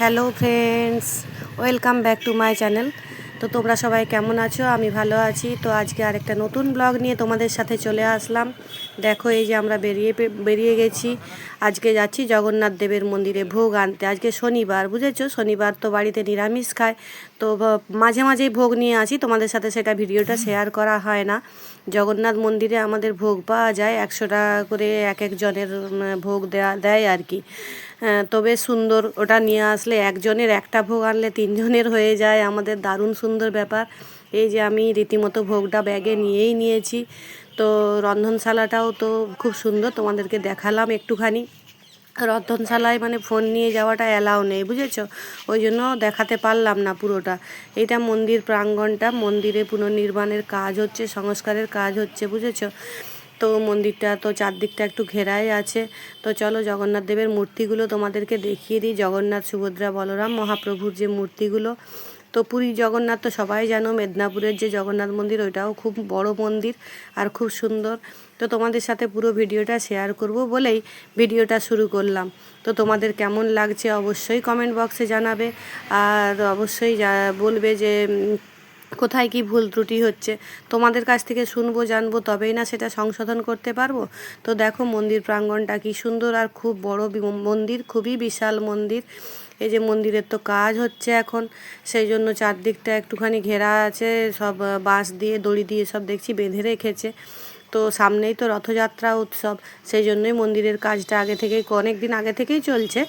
Hello friends welcome back to my channel তো তোমরা সবাই কেমন আছো? আমি ভালো আছি। তো আজকে আরেকটা নতুন ব্লগ নিয়ে তোমাদের সাথে চলে আসলাম। দেখো, এই যে আমরা বেরিয়ে বেরিয়ে গেছি। আজকে যাচ্ছি জগন্নাথ দেবের মন্দিরে ভোগ আনতে। আজকে শনিবার, বুঝেছ? শনিবার তো বাড়িতে নিরামিষ খায়। তো মাঝে মাঝেই ভোগ নিয়ে আসি। তোমাদের সাথে সেটা ভিডিওটা শেয়ার করা হয় না। জগন্নাথ মন্দিরে আমাদের ভোগ পাওয়া যায়। একশো টাকা করে এক একজনের ভোগ দেয়া, দেয় আর কি। হ্যাঁ, তো সুন্দর। ওটা নিয়ে আসলে একজনের একটা ভোগ আনলে তিনজনের হয়ে যায়। আমাদের দারুণ সুন্দর ব্যাপার। এই যে আমি রীতিমতো ভোগটা ব্যাগে নিয়েই নিয়েছি। তো রন্ধনশালাটাও তো খুব সুন্দর তোমাদেরকে দেখালাম একটুখানি। রন্ধনশালায় মানে ফোন নিয়ে যাওয়াটা অ্যালাউ নেই বুঝেছ? ওই জন্য দেখাতে পারলাম না পুরোটা। এটা মন্দির প্রাঙ্গণটা মন্দিরে পুনর্নির্মাণের কাজ হচ্ছে সংস্কারের কাজ হচ্ছে বুঝেছ? তো মন্দিরটা তো চারদিকটা একটু ঘেরাই আছে। তো চলো জগন্নাথ দেবের মূর্তিগুলো তোমাদেরকে দেখিয়ে দিই। জগন্নাথ, সুভদ্রা, বলরাম, মহাপ্রভুর যে মূর্তিগুলো। তো পুরী জগন্নাথ তো সবাই জানো, মেদিনীপুরের যে জগন্নাথ মন্দির, ওইটাও খুব বড় মন্দির আর খুব সুন্দর। তো তোমাদের সাথে পুরো ভিডিওটা শেয়ার করব বলেই ভিডিওটা শুরু করলাম। তো তোমাদের কেমন লাগছে অবশ্যই কমেন্ট বক্সে জানাবে। আর অবশ্যই বলবে যে কোথায় কি ভুল ত্রুটি হচ্ছে, তোমাদের কাছ থেকে শুনব, জানব, তবেই না সেটা সংশোধন করতে পারব? তো দেখো মন্দির প্রাঙ্গণটা কি সুন্দর আর খুব বড় মন্দির, খুবই বিশাল মন্দির। এই যে মন্দিরের তো কাজ হচ্ছে এখন, সেই জন্য চারদিকটা একটুখানি ঘেরা আছে, সব বাঁশ দিয়ে, দড়ি দিয়ে সব দেখছি বেঁধে রেখেছে। তো সামনেই তো রথযাত্রা উৎসব, সেই জন্যই মন্দিরের কাজটা আগে থেকেই অনেক দিন আগে থেকেই চলছে,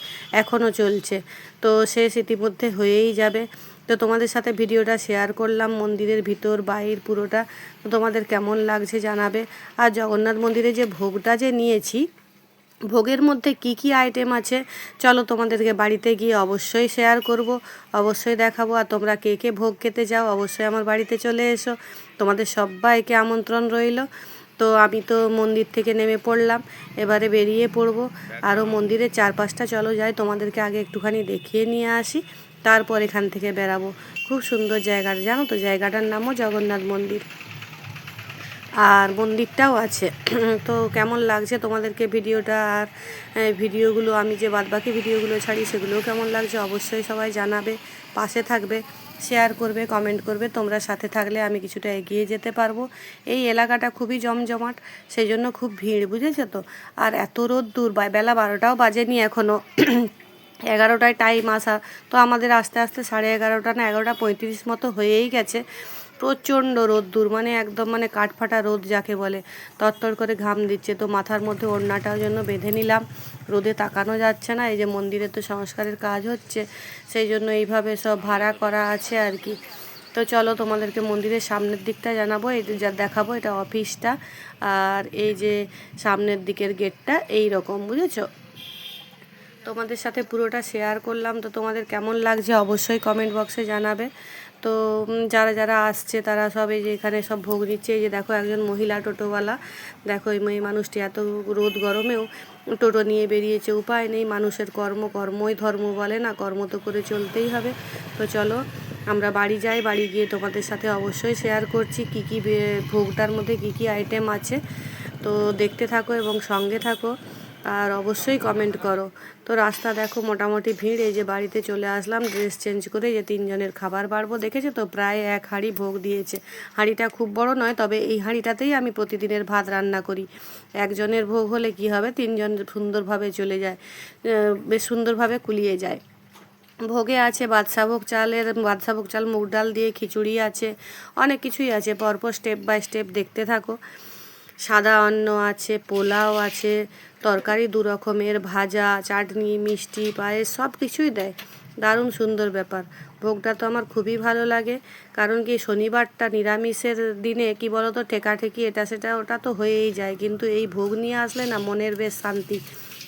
এখনও চলছে। তো শেষ ইতিমধ্যে হয়েই যাবে। তো তোমাদের সাথে ভিডিওটা শেয়ার করলাম, মন্দিরের ভিতর বাইর পুরোটা। তো তোমাদের কেমন লাগছে জানাবে। আর জগন্নাথ মন্দিরে যে ভোগটা যে নিয়েছি, ভোগের মধ্যে কি কি আইটেম আছে, চলো তোমাদেরকে বাড়িতে গিয়ে অবশ্যই শেয়ার করব, অবশ্যই দেখাবো। আর তোমরা কে কে ভোগ খেতে যাও অবশ্যই আমার বাড়িতে চলে এসো। তোমাদের সবাইকে আমন্ত্রণ রইল। তো আমি তো মন্দির থেকে নেমে পড়লাম, এবারে বেরিয়ে পড়ব। আরও মন্দিরের চারপাশটা, চলো যাই, তোমাদেরকে আগে একটুখানি দেখিয়ে নিয়ে আসি। তারপর এখান থেকে বেরাবো খুব সুন্দর জায়গাটা। জানো তো, জায়গাটার নামও জগন্নাথ মন্দির। আর মন্দিরটাও আছে। তো কেমন লাগছে তোমাদেরকে ভিডিওটা? আর ভিডিওগুলো আমি যে বাদবাকি ভিডিওগুলো ছাড়ি, সেগুলোও কেমন লাগছে অবশ্যই সবাই জানাবে, পাশে থাকবে শেয়ার করবে কমেন্ট করবে। তোমরা সাথে থাকলে আমি কিছুটা এগিয়ে যেতে পারব। এই এলাকাটা খুবই জমজমাট, সেই জন্য খুব ভিড়, বুঝেছ তো? আর এত রোদ দূর বেলা বারোটাও বাজেনি এখনও এগারোটায় টাইম আসা। তো আমাদের আস্তে আস্তে সাড়ে এগারোটা না এগারোটা পঁয়ত্রিশ মতো হয়েই গেছে। প্রচণ্ড রোদ্দুর মানে একদম মানে কাঠফাটা রোদ যাকে বলে। তরতর করে ঘাম দিচ্ছে, তো মাথার মধ্যে ওড়নাটার জন্য বেঁধে নিলাম। রোদে তাকানো যাচ্ছে না, এই যে মন্দিরে তো সংস্কারের কাজ হচ্ছে, সেই জন্য এইভাবে সব ভাড়া করা আছে আর কি। তো চলো তোমাদেরকে মন্দিরের সামনের দিকটা জানাব, এই যে যা দেখাবো এটা অফিসটা আর এই যে সামনের দিকের গেটটা এই রকম বুঝেছ? তোমাদের সাথে পুরোটা শেয়ার করলাম। তো তোমাদের কেমন লাগছে অবশ্যই কমেন্ট বক্সে জানাবে। তো যারা যারা আসছে, তারা সব এই যে এখানে সব ভোগ নিচ্ছে। এই যে দেখো একজন মহিলা টোটোওয়ালা। দেখো এই মেয়ে মানুষটি এত রোদ গরমেও টোটো নিয়ে বেরিয়েছে। উপায় নেই, মানুষের কর্ম কর্মই ধর্ম বলে না, কর্ম তো করে চলতেই হবে। তো চলো, আমরা বাড়ি যাই, বাড়ি গিয়ে তোমাদের সাথে অবশ্যই শেয়ার করছি কি কি ভোগটার মধ্যে কি কি আইটেম আছে। তো দেখতে থাকো এবং সঙ্গে থাকো। আর অবশ্যই কমেন্ট করো। তো রাস্তা দেখো মোটামুটি ভিড়, এই যে বাড়িতে চলে আসলাম ড্রেস চেঞ্জ করে যে তিনজনের খাবার বাড়বো। দেখেছ তো, প্রায় এক হাঁড়ি ভোগ দিয়েছে। হাঁড়িটা খুব বড় নয়, তবে এই হাঁড়িটাতেই আমি প্রতিদিনের ভাত রান্না করি। একজনের ভোগ হলে কি হবে, তিনজন সুন্দরভাবে চলে যায় বেশ সুন্দরভাবে কুলিয়ে যায়। ভোগে আছে বাদশাভোগ চালের বাদশাভোগ চাল মুগ ডাল দিয়ে খিচুড়ি আছে, অনেক কিছুই আছে। পরপর স্টেপ বাই স্টেপ দেখতে থাকো। সাদা অন্ন আছে, পোলাও আছে, তরকারি দু রকমের, ভাজা, চাটনি, মিষ্টি, পায়েস সব কিছুই দেয়। দারুণ সুন্দর ব্যাপার। ভোগটা তো আমার খুবই ভালো লাগে। কারণ কি শনিবারটা নিরামিষের দিনে কি বলতো, ঠেকাঠেকি এটা সেটা ওটা তো হয়েই যায়। কিন্তু এই ভোগ নিয়ে আসলে না মনের বেশ শান্তি।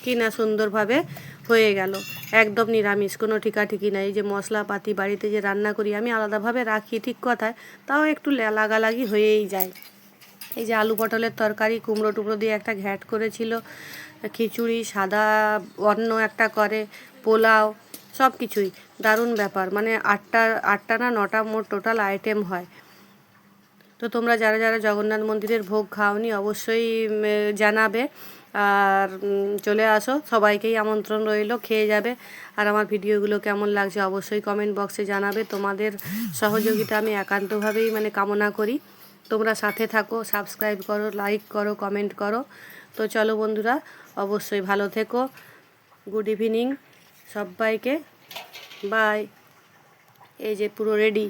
কি না সুন্দরভাবে হয়ে গেল। একদম নিরামিষ, কোনো ঠিকাঠিকি নাই যে মশলাপাতি, বাড়িতে যে রান্না করি, আমি আলাদাভাবে রাখি ঠিক কথায়, তাও একটু লাগালাগি হয়েই যায়। এই যে আলু পটলের তরকারি, কুমড়ো টুকরো দিয়ে একটা ঘ্যাট করেছিল, খিচুড়ি, সাদা অন্ন একটা করে, পোলাও, সব কিছুই। দারুণ ব্যাপার। মানে আটটা আটটা না নটা মোট টোটাল আইটেম হয়। তো তোমরা যারা যারা জগন্নাথ মন্দিরের ভোগ খাওনি, অবশ্যই জানাবে। আর চলে আসো। সবাইকেই আমন্ত্রণ রইল, খেয়ে যাবে। আর আমার ভিডিওগুলো কেমন লাগছে অবশ্যই কমেন্ট বক্সে জানাবে। তোমাদের সহযোগিতা আমি একান্তভাবেই মানে কামনা করি। তোমরা সাথে থাকো সাবস্ক্রাইব করো লাইক করো কমেন্ট করো। তো চলো বন্ধুরা, অবশ্যই ভালো থেকো। গুড ইভিনিং সবাইকে। বাই এই যে পুরো রেডি